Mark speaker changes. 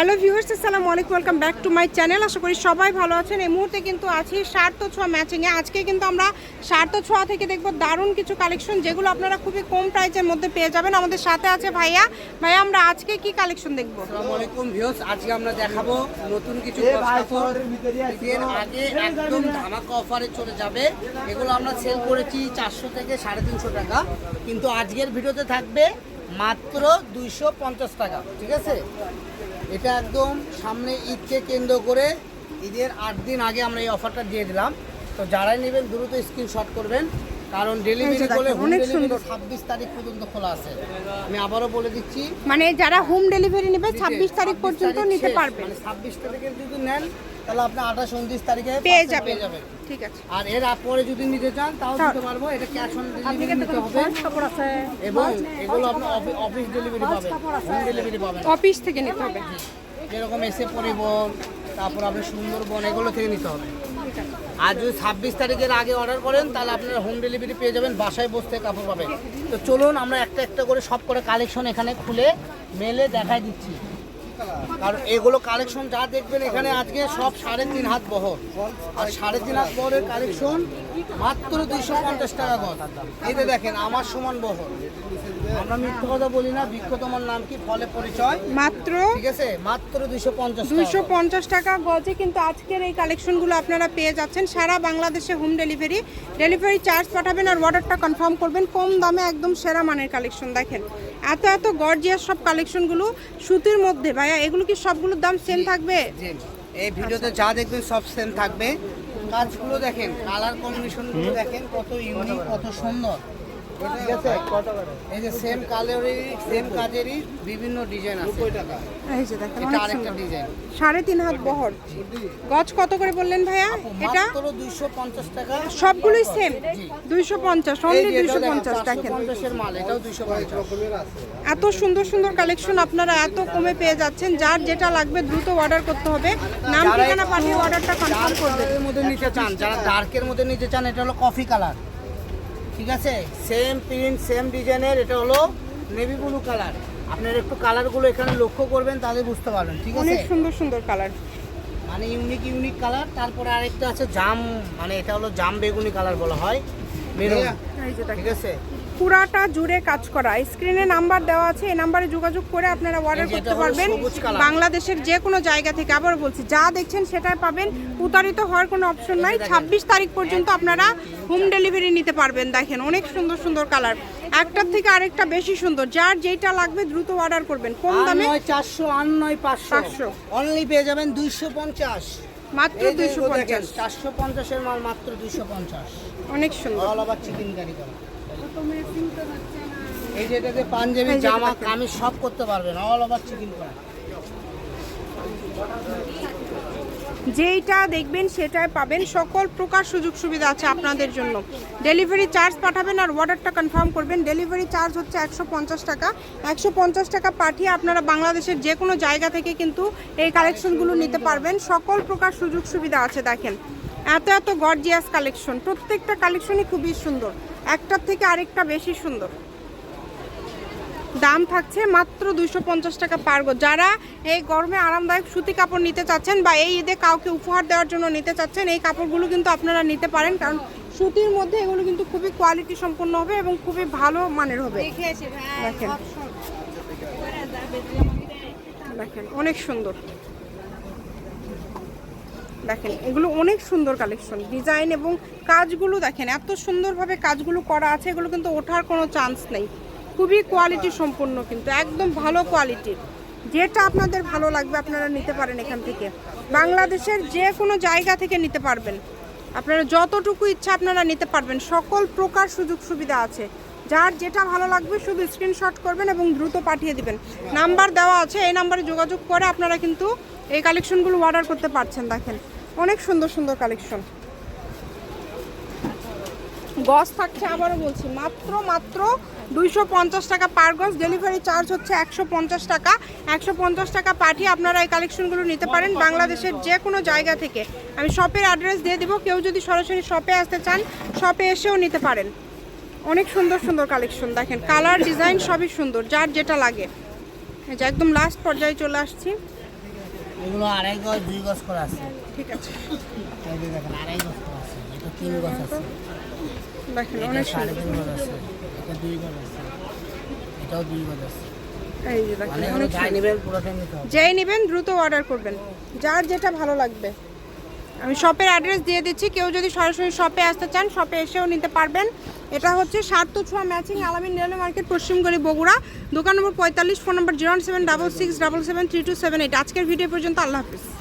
Speaker 1: Hello viewers আসসালামু আলাইকুম welcome back to my channel. আশা করি সবাই ভালো আছেন। এই মুহূর্তে কিন্তু আছি সার্থ ছোঁয়া ম্যাচিংয়ে আজকে কিন্তু আমরা সার্থ ছোঁয়া থেকে দেখব দারুণ কিছু কালেকশন যেগুলো আপনারা খুবই কম প্রাইসের মধ্যে পেয়ে যাবেন। আমাদের সাথে আছে ভাইয়া। ভাইয়া আমরা আজকে কি কালেকশন দেখব?
Speaker 2: আসসালামু আলাইকুম ভিউয়ার্স আজকে আমরা দেখাবো নতুন কিছু এর আগে একদম ধামাকা অফারে চলে যাবে। এগুলো আমরা সেল করেছি চারশো থেকে সাড়ে তিনশো টাকা। কিন্তু আজকের ভিডিওতে থাকবে মাত্র দুইশো পঞ্চাশ টাকা ঠিক আছে? এটা একদম সামনে ঈদকে কেন্দ্র করে ঈদের আট দিন আগে আমরা এই অফারটা দিয়ে দিলাম। তো যারাই নেবেন দ্রুত স্ক্রিনশট করবেন। কারণ ডেলিভারি করলে হোম ডেলিভারি
Speaker 1: সুন্দর।
Speaker 2: ছাব্বিশ তারিখ পর্যন্ত খোলা আছে। আমি আবারও বলে দিচ্ছি।
Speaker 1: মানে যারা হোম ডেলিভারি নেবে ছাব্বিশ তারিখ পর্যন্ত নিতে
Speaker 2: পারবে।
Speaker 1: পারবেন
Speaker 2: মানে ছাব্বিশ তারিখের যদি নেন তাহলে আপনি আঠাশ উনত্রিশ তারিখে
Speaker 1: পেয়ে যাবেন। ঠিক আছে।
Speaker 2: আর এর পরে যদি নিতে চান তাও
Speaker 1: তাও-
Speaker 2: দিতে পারব। এটা ক্যাশ অন ডেলিভারি নিতে হবে। এবং এগুলো আপনি অফিস ডেলিভারি পাবেন। হোম ডেলিভারি পাবেন।
Speaker 1: অফিস থেকে নিতে হবে।
Speaker 2: যেরকম এসে পরিবহন তারপর আপনি সুন্দরবন এগুলো থেকে নিতে হবে। আর যদি ছাব্বিশ তারিখের আগে অর্ডার করেন তাহলে আপনারা হোম ডেলিভারি পেয়ে যাবেন বাসায় বসতে কাপড় পাবেন। তো চলুন আমরা একটা একটা করে সব করে কালেকশন এখানে খুলে মেলে দেখাই দিচ্ছি। কারণ এগুলো কালেকশন যা দেখবেন এখানে আজকে সব সাড়ে তিন হাত বহর। আর সাড়ে তিন হাত বহরের কালেকশন মাত্র দুইশো পঞ্চাশ টাকা গজ। এতে দেখেন আমার সমান বহর। আমরা মিথ্যে কথা বলি না বৃক্ষ তোমার নাম কি ফলে পরিচয়?
Speaker 1: মাত্র
Speaker 2: ঠিক আছে? মাত্র দুইশো পঞ্চাশ
Speaker 1: দুইশো পঞ্চাশ টাকা গজে কিন্তু আজকের এই কালেকশনগুলো আপনারা পেয়ে যাচ্ছেন। সারা বাংলাদেশে হোম ডেলিভারি ডেলিভারি চার্জ পাঠাবেন আর অর্ডারটা কনফার্ম করবেন। কম দামে একদম সেরা মানের কালেকশন দেখেন। এত এত গর্জিয়াস সব কালেকশনগুলো সুতির মধ্যে। ভাইয়া এগুলো কি সবগুলোর দাম সেম থাকবে?
Speaker 2: এই ভিডিওতে যা দেখবেন সব সেম থাকবে। কাজগুলো দেখেন কালার কম্বিনেশনগুলো দেখেন কত ইউনিক কত সুন্দর। ঠিক আছে? এই যে সেম কালারেরই সেম কাজেরই বিভিন্ন ডিজাইন আছে।
Speaker 1: এই যে দেখেন
Speaker 2: এটা আরেকটা ডিজাইন
Speaker 1: সাড়ে তিন হাত বহর। গজ কত করে বললেন ভাইয়া এটা?
Speaker 2: দুইশো পঞ্চাশ টাকা।
Speaker 1: সবগুলোই সেম দুইশো পঞ্চাশ অনলি দুইশো পঞ্চাশ দেখেন। এত সুন্দর সুন্দর কালেকশন আপনারা এত কমে পেয়ে যাচ্ছেন। যার যেটা লাগবে দ্রুত অর্ডার করতে হবে। নাম ঠিকানা পাঠিয়ে অর্ডারটা কনফার্ম করবেন।
Speaker 2: মধ্যে নিতে চান যারা ডার্কের মধ্যে নিতে চান এটা হলো কফি কালার ঠিক আছে? সেম প্রিন্ট সেম ডিজাইনের এটা হলো নেভি ব্লু কালার আপনার একটু কালারগুলো এখানে লক্ষ্য করবেন তাহলে বুঝতে পারবেন ঠিক আছে?
Speaker 1: অনেক সুন্দর সুন্দর কালার
Speaker 2: মানে ইউনিক ইউনিক কালার তারপরে আরেকটা আছে জাম মানে এটা হলো জাম বেগুনি কালার বলা হয় মেরুন ঠিক আছে?
Speaker 1: পুরাটা জুড়ে কাজ করা। স্ক্রিনে নাম্বার দেওয়া আছে এই নাম্বারে যোগাযোগ করে আপনারা অর্ডার করতে পারবেন। বাংলাদেশের যে কোনো জায়গা থেকে আবার বলছি যা দেখছেন সেটাই পাবেন। প্রতারিত হওয়ার কোনো অপশন নাই। ছাব্বিশ তারিখ পর্যন্ত আপনারা হোম ডেলিভারি নিতে পারবেন দেখেন। অনেক সুন্দর সুন্দর কালার একটার থেকে আরেকটা বেশি সুন্দর। যার যেটা লাগবে দ্রুত অর্ডার করবেন। কম দামে
Speaker 2: চারশো আর নয় পাঁচশো।
Speaker 1: 500
Speaker 2: অনলি পেয়ে যাবেন দুইশো পঞ্চাশ।
Speaker 1: মাত্র দুইশো পঞ্চাশ।
Speaker 2: চারশো পঞ্চাশের মাল মাত্র দুইশো পঞ্চাশ।
Speaker 1: অনেক সুন্দর।
Speaker 2: অল চিকেন করা। এই যে এটাতে পাঞ্জাবি জামা। কামিজ সব করতে পারবেন অল ওভার চিকেন করা।
Speaker 1: যেইটা দেখবেন সেটাই পাবেন। সকল প্রকার সুযোগ সুবিধা আছে আপনাদের জন্য। ডেলিভারি চার্জ পাঠাবেন আর অর্ডারটা কনফার্ম করবেন। ডেলিভারি চার্জ হচ্ছে একশো পঞ্চাশ টাকা। একশো পঞ্চাশ টাকা পাঠিয়ে আপনারা বাংলাদেশের যে কোনো জায়গা থেকে কিন্তু এই কালেকশনগুলো নিতে পারবেন। সকল প্রকার সুযোগ সুবিধা আছে দেখেন। এত এত গর্জিয়াস কালেকশন প্রত্যেকটা কালেকশনই খুবই সুন্দর। একটার থেকে আরেকটা বেশি সুন্দর। দাম থাকছে মাত্র দুইশো পঞ্চাশ টাকা পারগো যারা এই গরমে আরামদায়ক সুতি কাপড় নিতে চাচ্ছেন বা এই ঈদে কাউকে উপহার দেওয়ার জন্য নিতে চাচ্ছেন এই কাপড়গুলো কিন্তু আপনারা নিতে পারেন কারণ সুতির মধ্যে এগুলো কিন্তু খুবই কোয়ালিটি সম্পন্ন হবে এবং খুবই ভালো মানের হবে। দেখেন। দেখেন অনেক সুন্দর। দেখেন, এগুলো অনেক সুন্দর কালেকশন ডিজাইন এবং কাজগুলো দেখেন, এত সুন্দরভাবে কাজগুলো করা আছে, এগুলো কিন্তু ওঠার কোনো চান্স নেই। খুবই কোয়ালিটি সম্পূর্ণ কিন্তু, একদম ভালো কোয়ালিটির যেটা আপনাদের ভালো লাগবে আপনারা নিতে পারেন এখান থেকে। বাংলাদেশের যে কোনো জায়গা থেকে নিতে পারবেন। আপনারা যতটুকু ইচ্ছা আপনারা নিতে পারবেন। সকল প্রকার সুযোগ সুবিধা আছে। যার যেটা ভালো লাগবে শুধু স্ক্রিনশট করবেন এবং দ্রুত পাঠিয়ে দিবেন। নাম্বার দেওয়া আছে, এই নাম্বারে যোগাযোগ করে আপনারা কিন্তু এই কালেকশনগুলো অর্ডার করতে পারছেন, দেখেন। অনেক সুন্দর সুন্দর কালেকশন গজ থাকছে আবারও বলছি, মাত্র মাত্র দুইশো পঞ্চাশ টাকা পার গজ ডেলিভারি চার্জ হচ্ছে একশো পঞ্চাশ টাকা। একশো পঞ্চাশ টাকা পাঠিয়ে আপনারা এই কালেকশনগুলো নিতে পারেন বাংলাদেশের যে কোনো জায়গা থেকে। আমি শপের অ্যাড্রেস দিয়ে দিব, কেউ যদি সরাসরি শপে আসতে চান শপে এসেও নিতে পারেন। অনেক সুন্দর সুন্দর কালেকশন দেখেন। কালার ডিজাইন সবই সুন্দর, যার যেটা লাগে। একদম লাস্ট পর্যায়ে চলে আসছি।
Speaker 2: এগুলো আড়াই গজ দুই গজ করে আছে।
Speaker 1: ঠিক আছে
Speaker 2: এই যে দেখেন আড়াই গজ করে আছে। এটা তিন গজ আছে।
Speaker 1: দেখেন অনেক
Speaker 2: সাড়ে তিন গজ আছে। এটা দুই গজ আছে। এটাও দুই গজ আছে।
Speaker 1: এই যে দেখেন
Speaker 2: মানে
Speaker 1: অনেক যেই নেবেন দ্রুত অর্ডার করবেন। যার যেটা ভালো লাগবে। আমি শপের অ্যাড্রেস দিয়ে দিচ্ছি। কেউ যদি সরাসরি শপে আসতে চান শপে এসেও নিতে পারবেন। এটা হচ্ছে সার্থ ছোঁয়া ম্যাচিং আলামিন রেলওয়ে মার্কেট পশ্চিমগড়ি বগুড়া। দোকান নম্বর পঁয়তাল্লিশ phone number zero seven double six double seven three two seven eight আজকের ভিডিও পর্যন্ত, আল্লাহ হাফিজ।